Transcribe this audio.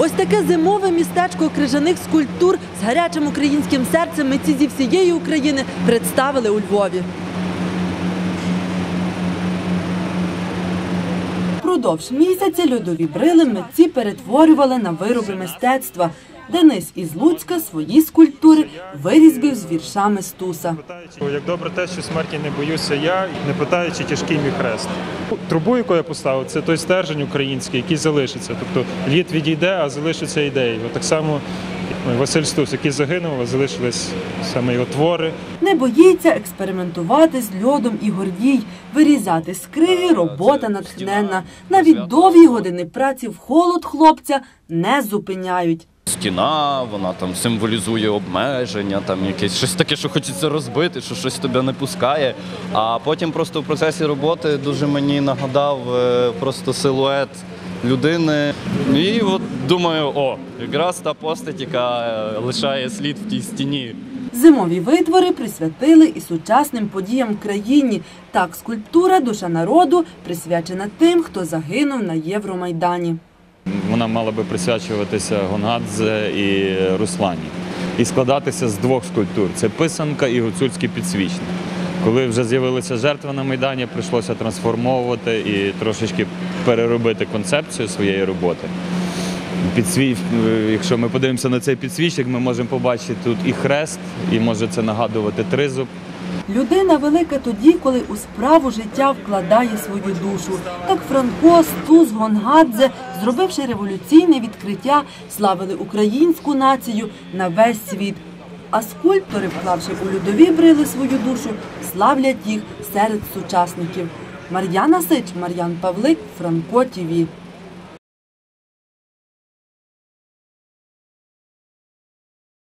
Ось таке зимове містечко крижаних скульптур з гарячим українським серцем митці зі всієї України представили у Львові. Продовж місяця льодові брили митці перетворювали на вироби мистецтва. Денис із Луцька свої скульптури вирізбив з віршами Стуса. Питаючи, Як добре те, що смерті не боюся я, не питаючи тяжкий мій хрест. Трубу, яку я поставив, це той стержень український, який залишиться. Тобто лід відійде, а залишиться ідеї. От так само Василь Стус, який загинув, а залишились саме його твори. Не боїться експериментувати з льодом і гордій, вирізати з криги робота натхненна. Навіть довгі години праці в холод хлопця не зупиняють. Стіна, вона там символізує обмеження, там якесь щось таке, що хочеться розбити, що щось тебе не пускає. А потім просто в процесі роботи дуже мені нагадав е, просто силует людини. І от думаю, о, якраз та постать, яка е, лишає слід в тій стіні. Зимові витвори присвятили і сучасним подіям в країні. Так, скульптура Душа народу присвячена тим, хто загинув на Євромайдані. Вона мала би присвячуватися Гонгадзе і Руслані і складатися з двох скульптур: це писанка і гуцульський підсвічник. Коли вже з'явилися жертви на Майдані, прийшлося трансформовувати і трошечки переробити концепцію своєї роботи. Підсві... Якщо ми подивимося на цей підсвічник, ми можемо побачити тут і хрест, і може це нагадувати тризуб. Людина велика тоді, коли у справу життя вкладає свою душу. Так Франко, Стус, Гонгадзе, зробивши революційне відкриття, славили українську націю на весь світ. А скульптори, вклавши у людові брили свою душу, славлять їх серед сучасників. Мар'яна Сич, Мар'ян Павлик, Франко ТІВІ.